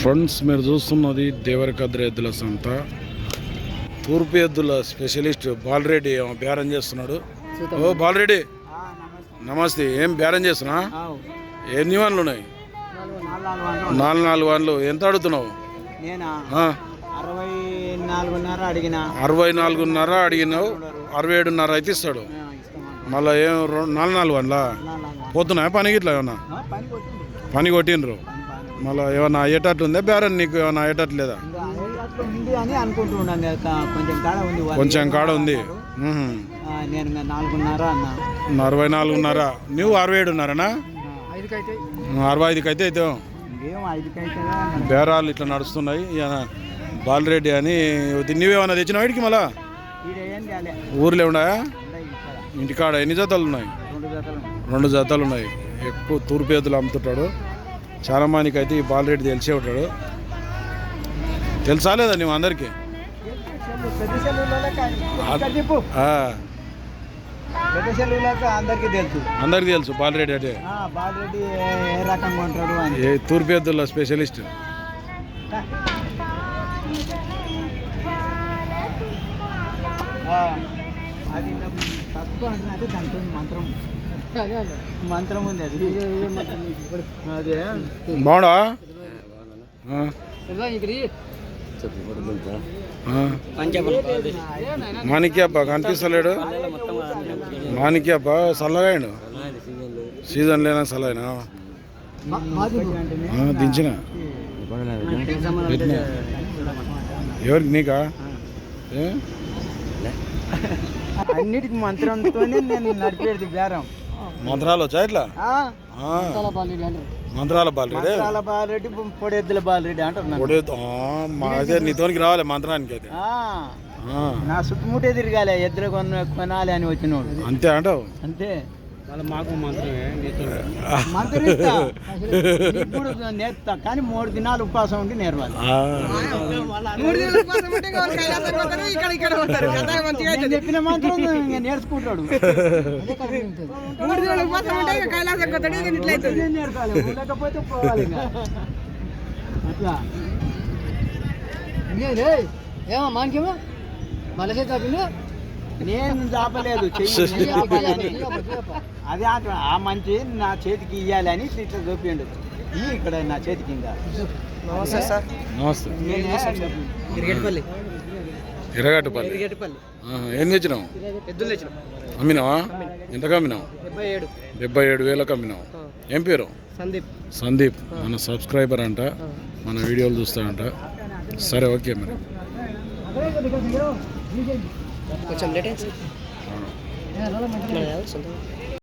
Friends మీరు చూస్తున్నది దేవరకద్ర ఎద్దుల సంత. తూర్పు ఎద్దుల స్పెషలిస్ట్ బాలరెడ్డి ఏమో బేరం చేస్తున్నాడు. ఓ బాలరెడ్డి. నమస్తే. ఏం బేరం చేస్తున్నా? ఎన్ని వన్లు ఉన్నాయి? నాలుగు నాలుగు వన్లు. ఎంత అడుగుతున్నావు? నేనా? ఆ, అరవై నాలుగున్నర అడిగిన. అరవై నాలుగున్నర అడిగినావు. అరవై ఏడున్నర అయితే ఇస్తాడు. మళ్ళీ ఏం రెండు- నాలుగు నాలుగు వన్లా పోతున్నాయా పనికి ఇట్లా ఏమన్నా? పని కొట్టిండు పని కొట్టిండ్రు. మళ్ళీ ఏమన్నా అయ్యేటట్లు ఉందా బేరం నీకు ఏమన్నా అయ్యేటట్లు లేదా? కొంచెం కాడ ఉంది అరవై నాలుగున్నర నువ్వు అరవై ఏడున్నరనా? ఐదుకైతే. అరవై ఐదుకి అయితే అయితే బేరాలు ఇట్లా నడుస్తున్నాయి. బాలరెడ్డి అని నువ్వేమన్నా తెచ్చినావు వీడికి మళ్ళా? ఊర్లో ఉన్నాయా? ఇంటికాడ ఎన్ని జతలు ఉన్నాయి? రెండు జతలు ఉన్నాయి. ఎక్కువ తూర్పు ఎద్దులు అమ్ముతుంటాడు. చాలా మందికి అయితే ఈ బాలరెడ్డి తెలిసే ఉంటాడు. తెలుసా లేదా నువ్వు అందరికీ? అందరికీ తెలుసు. బాలరెడ్డి అంటే? ఏ తూర్పు ఎద్దుల స్పెషలిస్ట్? అది తక్కువ అంటే దాంట్లో మంత్రం. మంత్రం ఉంది అది. అదే. బాగుండా. మాణిక్యప్ప కనిపిస్తలేడు? మాణిక్యప్ప చల్లగాయండు సీజన్ లేనా చల్లైనా దించిన. ఎవరికి నీకా? ఏ? అన్నిటికి మంత్రంతోనే నేను నడిపేది బేరం. మంత్రాలు వచ్చా ఇట్లా? ఆ, ఆ. మంత్రాల బాలరెడ్డి మంత్రాల బాలరెడ్డి పొడెద్దుల బాలరెడ్డి అంటారు నన్ను. ఒడే ఆ, మా అదే నీతోనికి రావాలి మంత్రానికి అయితే. ఆ, ఆ, నా చుట్టుముట్టే తిరగాలి ఎద్దులు కొన కొనాలి అని వచ్చినోడు. అంతే అంటావు? అంతే. మాకు మంత్రం నేర్పుతా కానీ మూడు దినాలు ఉపవాసం ఉండి నేర్వాలి. చెప్పిన మంత్రం నేర్చుకుంటాడు. నేను నేర్పాలి. లేకపోతే పోవాలి ఇంకా. అట్లా. ఏమో మానికేమో మలసే తప్పింది నేను చాపాలని. అదే ఆ- ఆ మంచి నా చేతికి ఇయ్యాలి అని ఇట్లా చూపిండు ఈ ఇక్కడ నా చేతికి ఇంకా. నమస్తే సార్. నమస్తే. ఆహా, ఏం తెచ్చినావు? అమ్మినావా? ఎంతకు అమ్మినావు డెబ్బై ఏడు. డెబ్బై ఏడు వేలకు అమ్మినావు ఏం పేరు? సందీప్. సందీప్. మన సబ్స్క్రైబర్ అంట మన వీడియోలు చూస్తాడంట సరే ఓకే మరి. కొంచెం లేట్ అయింది ఆ. మన సొంతం